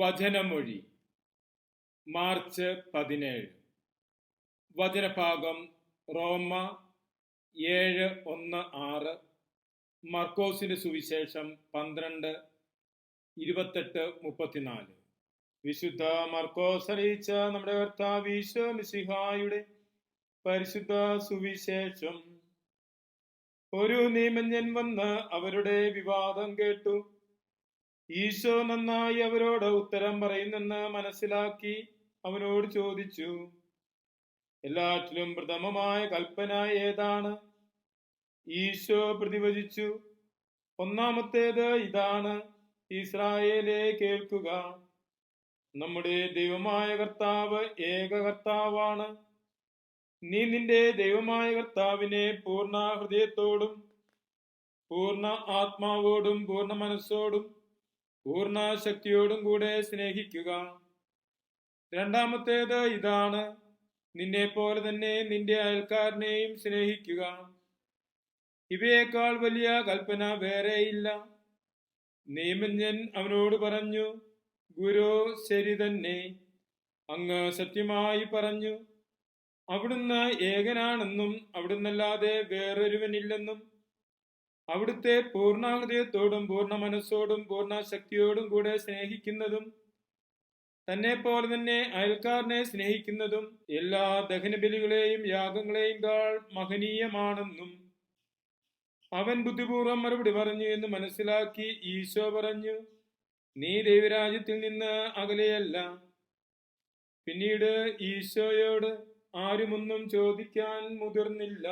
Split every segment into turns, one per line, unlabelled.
വചനമൊഴി. March പതിനേഴ്. വചനഭാഗം റോമ ഏഴ് ഒന്ന് ആറ്. മർക്കോസിന്റെ സുവിശേഷം പന്ത്രണ്ട് ഇരുപത്തെട്ട് മുപ്പത്തിനാല്. വിശുദ്ധ മർക്കോസ് അറിയിച്ച നമ്മുടെ കർത്താവ് ഈശോ മിശിഹായുടെ പരിശുദ്ധ സുവിശേഷം. ഒരു നിയമജ്ഞൻ വന്ന് അവരുടെ വിവാദം കേട്ടു. ഈശോ നന്നായി അവരോട് ഉത്തരം പറയുന്നെന്ന് മനസ്സിലാക്കി അവനോട് ചോദിച്ചു എല്ലാറ്റിലും പ്രഥമമായ കൽപ്പന ഏതാണ്? ഈശോ പ്രതിവചിച്ചു ഒന്നാമത്തേത് ഇതാണ് ഇസ്രായേലെ കേൾക്കുക. നമ്മുടെ ദൈവമായ കർത്താവ് ഏക കർത്താവാണ്. നീ നിന്റെ ദൈവമായ കർത്താവിനെ പൂർണ ഹൃദയത്തോടും പൂർണ ആത്മാവോടും പൂർണ മനസ്സോടും പൂർണ ശക്തിയോടും കൂടെ സ്നേഹിക്കുക. രണ്ടാമത്തേത് ഇതാണ്. നിന്നെ പോലെ തന്നെ നിന്റെ അയൽക്കാരനെയും സ്നേഹിക്കുക. ഇവയേക്കാൾ വലിയ കൽപ്പന വേറെയില്ല നിയമജ്ഞൻ അവനോട് പറഞ്ഞു ഗുരു ശരി തന്നെ. അങ്ങ് സത്യമായി പറഞ്ഞു. അവിടുന്ന് ഏകനാണെന്നും അവിടുന്നല്ലാതെ വേറൊരുവനില്ലെന്നും അവിടുത്തെ പൂർണഹൃദയത്തോടും പൂർണ മനസ്സോടും പൂർണ ശക്തിയോടും കൂടെ സ്നേഹിക്കുന്നതും തന്നെ പോലെ തന്നെ അയൽക്കാരനെ സ്നേഹിക്കുന്നതും എല്ലാ ദഹനബലികളെയും യാഗങ്ങളെയും കാൾ മഹനീയമാണെന്നും അവൻ ബുദ്ധിപൂർവം മറുപടി പറഞ്ഞു എന്ന് മനസ്സിലാക്കി ഈശോ പറഞ്ഞു നീ ദൈവരാജ്യത്തിൽ നിന്ന് അകലെയല്ല. പിന്നീട് ഈശോയോട് ആരുമൊന്നും ചോദിക്കാൻ മുതിർന്നില്ല.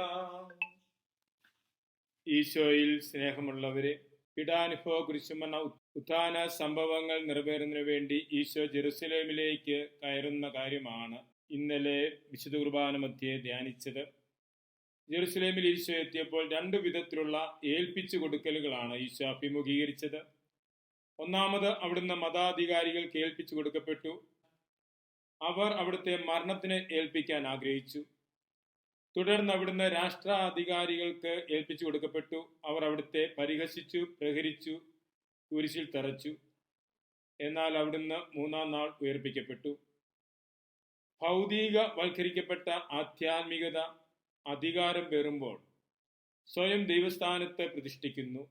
ഈശോയിൽ സ്നേഹമുള്ളവരെ പീഡാനുഭവ കുരിശുമെന്ന ഉത്ഥാന സംഭവങ്ങൾ നിറവേറുന്നതിനു വേണ്ടി ഈശോ ജെറുസലേമിലേക്ക് കയറുന്ന കാര്യമാണ് ഇന്നലെ വിശുദ്ധ കുർബാന മധ്യേ ധ്യാനിച്ചത്. ജെറുസലേമിൽ ഈശോ എത്തിയപ്പോൾ രണ്ടു വിധത്തിലുള്ള ഏൽപ്പിച്ചു കൊടുക്കലുകളാണ് ഈശോ അഭിമുഖീകരിച്ചത്. ഒന്നാമത് അവിടുന്ന് മതാധികാരികൾക്ക് ഏൽപ്പിച്ചു കൊടുക്കപ്പെട്ടു. അവർ അവിടുത്തെ മരണത്തിന് ഏൽപ്പിക്കാൻ ആഗ്രഹിച്ചു. തുടർന്ന് അവിടുന്ന് രാഷ്ട്രാധികാരികൾക്ക് ഏൽപ്പിച്ചു കൊടുക്കപ്പെട്ടു. അവർ അവിടുത്തെ പരിഹസിച്ചു പ്രഹരിച്ചു കുരിശിൽ തറച്ചു. എന്നാൽ അവിടുന്ന് മൂന്നാം നാൾ ഉയർപ്പിക്കപ്പെട്ടു. ഭൗതിക വൽക്കരിക്കപ്പെട്ട ആധ്യാത്മികത അധികാരം പേറുമ്പോൾ സ്വയം ദൈവസ്ഥാനത്ത് പ്രതിഷ്ഠിക്കുന്നു.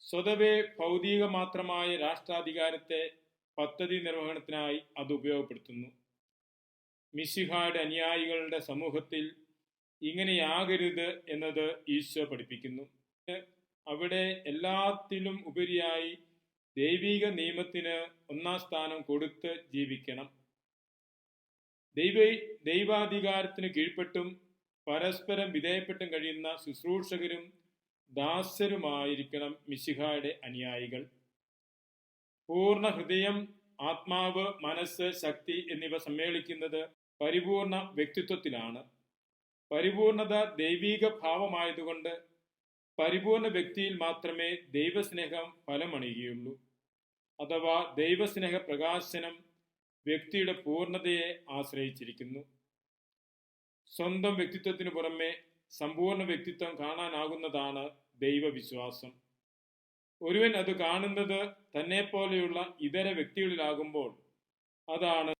സ്വതവേ ഭൗതിക മാത്രമായ രാഷ്ട്രാധികാരത്തെ പദ്ധതി നിർവഹണത്തിനായി അത് ഉപയോഗപ്പെടുത്തുന്നു. മിസ്സിഹായുടെ അനുയായികളുടെ സമൂഹത്തിൽ ഇങ്ങനെയാകരുത് എന്നത് ഈശോ പഠിപ്പിക്കുന്നു. അവിടെ എല്ലാത്തിലും ഉപരിയായി ദൈവിക നിയമത്തിന് ഒന്നാം സ്ഥാനം കൊടുത്ത് ജീവിക്കണം. ദൈവ ദൈവാധികാരത്തിന് കീഴ്പ്പെട്ടും പരസ്പരം വിധേയപ്പെട്ടും കഴിയുന്ന ശുശ്രൂഷകരും ദാസരുമായിരിക്കണം മിശിഹായുടെ അനുയായികൾ. പൂർണ ഹൃദയം ആത്മാവ് മനസ്സ് ശക്തി എന്നിവ സമ്മേളിക്കുന്നത് പരിപൂർണ വ്യക്തിത്വത്തിലാണ്. പരിപൂർണത ദൈവീക ഭാവമായതുകൊണ്ട് പരിപൂർണ വ്യക്തിയിൽ മാത്രമേ ദൈവസ്നേഹം ഫലമണിയുകയുള്ളൂ. അഥവാ ദൈവസ്നേഹ പ്രകാശനം വ്യക്തിയുടെ പൂർണതയെ ആശ്രയിച്ചിരിക്കുന്നു. സ്വന്തം വ്യക്തിത്വത്തിനു പുറമെ സമ്പൂർണ വ്യക്തിത്വം കാണാനാകുന്നതാണ് ദൈവവിശ്വാസം. ഒരുവൻ അത് കാണുന്നത് തന്നെ പോലെയുള്ള ഇതര വ്യക്തികളിലാകുമ്പോൾ അതാണ്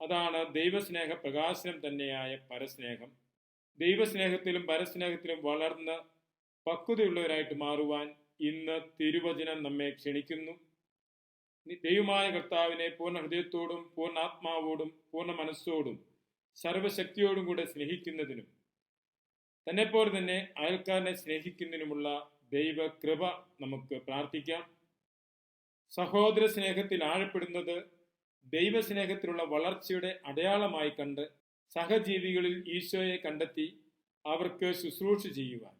അതാണ് ദൈവസ്നേഹ പ്രകാശനം തന്നെയായ പരസ്നേഹം. ദൈവസ്നേഹത്തിലും പരസ്നേഹത്തിലും വളർന്ന് പക്വതയുള്ളവരായിട്ട് മാറുവാൻ ഇന്ന് തിരുവചനം നമ്മെ ക്ഷണിക്കുന്നു. ദൈവമായ കർത്താവിനെ പൂർണ ഹൃദയത്തോടും പൂർണ ആത്മാവോടും പൂർണ മനസ്സോടും സർവശക്തിയോടും കൂടെ സ്നേഹിക്കുന്നതിനും തന്നെപ്പോലെ തന്നെ അയൽക്കാരനെ സ്നേഹിക്കുന്നതിനുമുള്ള ദൈവകൃപ നമുക്ക് പ്രാർത്ഥിക്കാം. സഹോദര സ്നേഹത്തിൽ ആഴപ്പെടുന്നത് ദൈവസ്നേഹത്തിലുള്ള വളർച്ചയുടെ അടയാളമായി കണ്ട് സഹജീവികളിൽ ഈശോയെ കണ്ടെത്തി അവർക്ക് ശുശ്രൂഷ ചെയ്യുവാൻ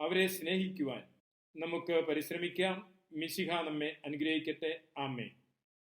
അവരെ സ്നേഹിക്കുവാൻ നമുക്ക് പരിശ്രമിക്കാം. മിശിഹ നമ്മെ അനുഗ്രഹിക്കട്ടെ. ആമേ